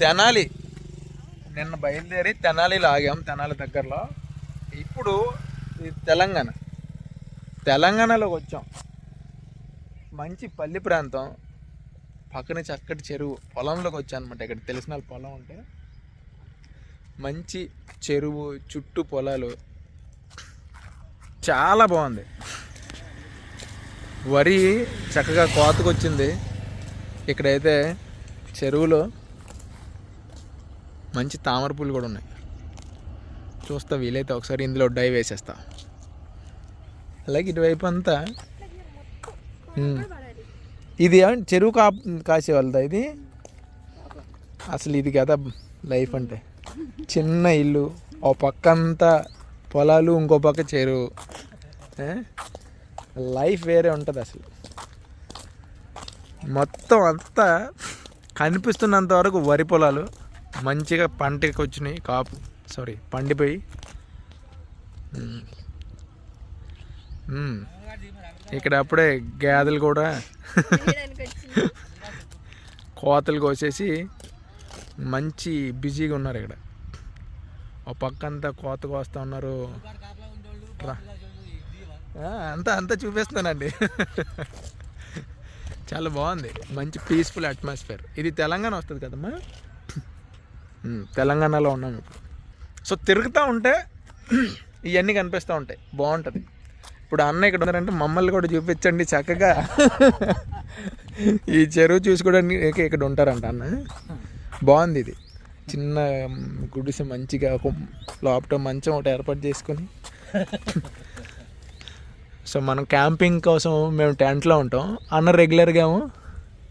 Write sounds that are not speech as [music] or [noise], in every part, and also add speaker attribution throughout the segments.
Speaker 1: తెనాలి. నిన్న బయలుదేరి తెనాలిలో ఆగాం తెనాలి దగ్గరలో. ఇప్పుడు ఇది తెలంగాణ. తెలంగాణలోకి వచ్చాం. మంచి పల్లి ప్రాంతం. పక్కన చక్కటి చెరువు. పొలంలోకి వచ్చాను అనమాట ఇక్కడ తెలిసిన వాళ్ళ పొలం ఉంటే. మంచి చెరువు చుట్టూ పొలాలు. చాలా బాగుంది. వరి చక్కగా కోతకు వచ్చింది ఇక్కడైతే చెరువులో మంచి తామర పూలు కూడా ఉన్నాయి. చూస్తా వీలైతే ఒకసారి ఇందులో డైవ్ వేసేస్తా. అలాగే ఇటువైపు అంతా ఇది ఏమంటే చెరువు కా కాసే వాళ్ళదా ఇది? అసలు ఇది కదా లైఫ్ అంటే. చిన్న ఇల్లు ఓ పక్క అంతా పొలాలు ఇంకో పక్క చెరువు. లైఫ్ వేరే ఉంటుంది అసలు. మొత్తం అంతా కనిపిస్తున్నంత వరకు వరి పొలాలు. మంచిగా పంటకి వచ్చినాయి కాపు. సారీ పండిపోయి. Hmm. Hmm. ఇక్కడ అప్పుడే గేదెలు కూడా కోతలు కోసేసి మంచి బిజీగా ఉన్నారు ఇక్కడ. ఓ పక్క అంతా కోత కోస్తా ఉన్నారు. అంతా అంతా చూపిస్తానండి [laughs] చాలా బాగుంది. మంచి పీస్ఫుల్ అట్మాస్ఫియర్ ఇది తెలంగాణ వస్తుంది కదమ్మా? తెలంగాణలో ఉన్నాం ఇప్పుడు. సో తిరుగుతూ ఉంటే [clears throat] ఇవన్నీ కనిపిస్తూ ఉంటాయి. బాగుంటుంది. ఇప్పుడు అన్న ఇక్కడ ఉన్నారంటే మమ్మల్ని కూడా చూపించండి చక్కగా. ఈ చెరువు చూసుకోవడానికి ఇక్కడ ఉంటారంట అన్న. బాగుంది ఇది. చిన్న గుడిసె మంచిగా ఒక లోపల మంచం ఒకటి ఏర్పాటు చేసుకొని. సో మనం క్యాంపింగ్ కోసం మేము టెంట్లో ఉంటాం. అన్న రెగ్యులర్గా ఏమో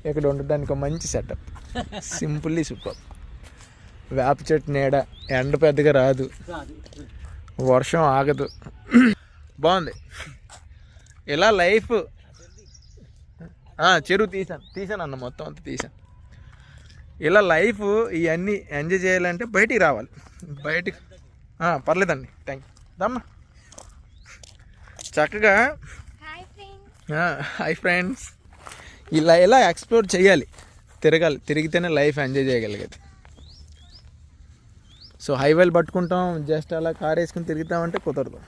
Speaker 1: ఇక్కడ ఉండడానికి ఒక మంచి సెటప్ సింపుల్లీ సూపర్ వేప చెట్టు నీడ ఎండ పెద్దగా రాదు. వర్షం ఆగదు. బాగుంది. ఇలా లైఫ్. చెరువు తీసాను తీసాను అన్న మొత్తం అంతా తీసాను ఇలా లైఫ్ ఇవన్నీ ఎంజాయ్ చేయాలంటే బయటికి రావాలి. బయటికి. పర్లేదండి. Thank you. దమ్మా. చక్కగా.
Speaker 2: హాయ్ ఫ్రెండ్స్
Speaker 1: ఇలా ఇలా ఎక్స్ప్లోర్ చేయాలి. తిరగాలి. తిరిగితేనే లైఫ్ ఎంజాయ్ చేయగలిగేది. సో హైవేలు పట్టుకుంటాం జస్ట్ అలా కార్ వేసుకుని తిరుగుతామంటే కుదరదు.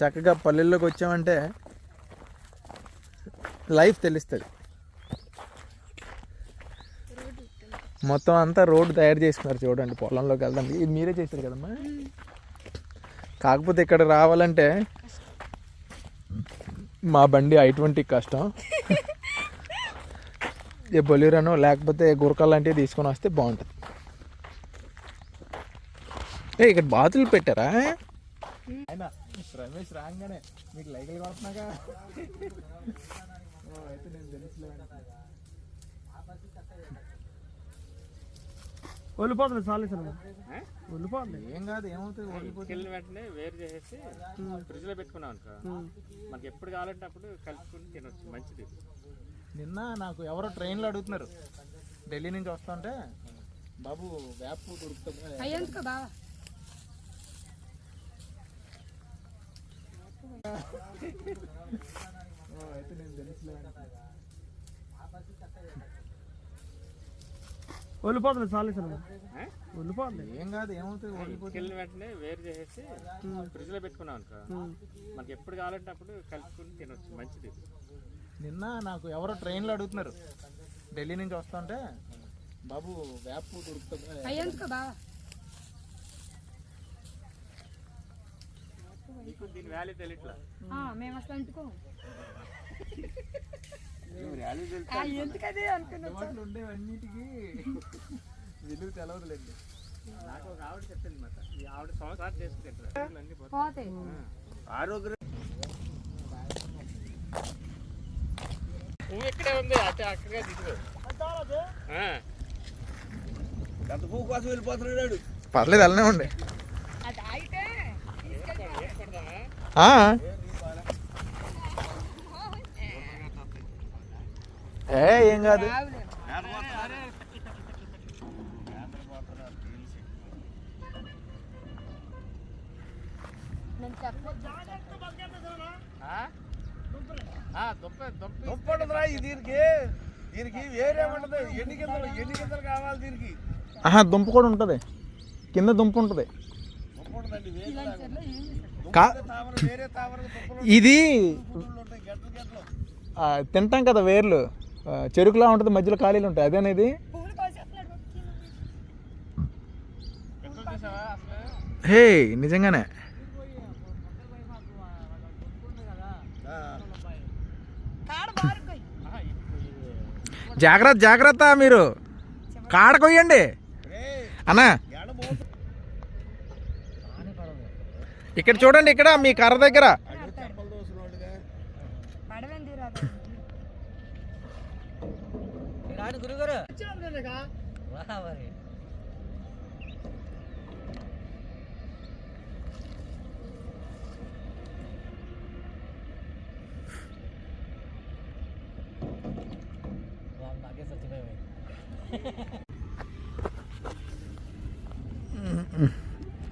Speaker 1: చక్కగా పల్లెల్లోకి వచ్చామంటే లైఫ్ తెలుస్తుంది. మొత్తం అంతా రోడ్డు తయారు చేసుకున్నారు చూడండి పొలంలోకి వెళ్దాం. ఇది మీరే చేశారు కదమ్మా? కాకపోతే ఇక్కడ రావాలంటే మా బండి ఐ ట్వంటీ కష్టం. ఏ బొలీరనో లేకపోతే గురక లాంటివి తీసుకొని వస్తే బాగుంటుంది. ఏ ఇక్కడ బాతులు పెట్టారా? రమేష్ రాగానే మీకు లైకులు కొడుతున్నాగా? తెలుసులే.
Speaker 3: వెళ్ళిపోతుంది చాలు సార్ వెళ్ళిపోతుంది
Speaker 1: ఏం? కాదు ఏమవుతుంది?
Speaker 4: కిల్లు వెంటనే వేరు చేసేసి ఫ్రిడ్జ్లో పెట్టుకున్నాం అనుకో. మనకి ఎప్పుడు కావాలంటే అప్పుడు కలుపుకుని తినొచ్చు మంచిది.
Speaker 1: నిన్న నాకు ఎవరో ట్రైన్లో అడుగుతున్నారు. ఢిల్లీ నుంచి వస్తుంటే బాబు వేప దొరుకుతుంది? అయితే నేను తెలుసులే.
Speaker 3: చాలు సార్. వెళ్ళిపోతుంది
Speaker 1: ఏం కాదు ఏమవుతుంది?
Speaker 4: కిల్లు వెంటనే వేరు చేసేసి ఫ్రిడ్జ్లో పెట్టుకున్నాం అనుకో. మనకి ఎప్పుడు కావాలంటే అప్పుడు కలుపుకుని తినొచ్చు మంచిది.
Speaker 1: నిన్న నాకు ఎవరో ట్రైన్లో అడుగుతున్నారు. ఢిల్లీ నుంచి వస్తుంటే బాబు వేప దొరుకుతుంది?
Speaker 4: నీకు దీని వాల్యూ తెలియట్లా
Speaker 2: మేము అసలు అంటుకో. ఎందుకు అదే అనుకున్నా
Speaker 1: అందుబాటులో ఉండేవన్నిటికీ విలువ తెలవదులేండి.
Speaker 4: నాకు ఒక ఆవిడ చెప్పింది మాట. ఈ ఆవిడ సంవత్సరాలు చేసుకుంటారు పోతాయి. ఆరోగ్య పువ్వు ఇక్కడే ఉంది. అటు అక్కడగా దిగుదు
Speaker 1: పర్లేదు వెళ్ళనే ఉండే
Speaker 2: అది.
Speaker 1: ఏ ఏం కాదు?
Speaker 3: దీనికి.
Speaker 5: దీనికి వేరే ఉండదు ఎన్ని గింజలు ఎన్ని గింజలు కావాలి దీనికి?
Speaker 1: దుంప కూడా ఉంటుంది. కింద దుంప ఉంటుంది. ఇది తింటాం కదా వేర్లు. చెరుకులా ఉంటుంది మధ్యలో ఖాళీలు ఉంటాయి. అదేనేది? హే నిజంగానే. జాగ్రత్త జాగ్రత్త మీరు. కాడ కొయ్యండి. అన్నా. ఇక్కడ చూడండి ఇక్కడ మీ కర్ర దగ్గర.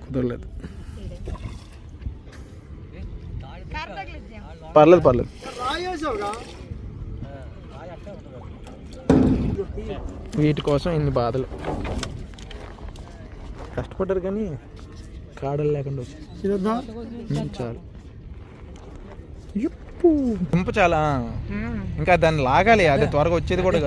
Speaker 1: కుదరలేదు. పర్లేదు పర్లేదు. వీటి కోసం ఇన్ని బాధలు. కష్టపడ్డారు కానీ కాడలు లేకుండా వచ్చి చాలు. ఇప్పు దుంప చాలా. ఇంకా దాన్ని లాగాలి అది త్వరగా వచ్చేది కూడా కాదు.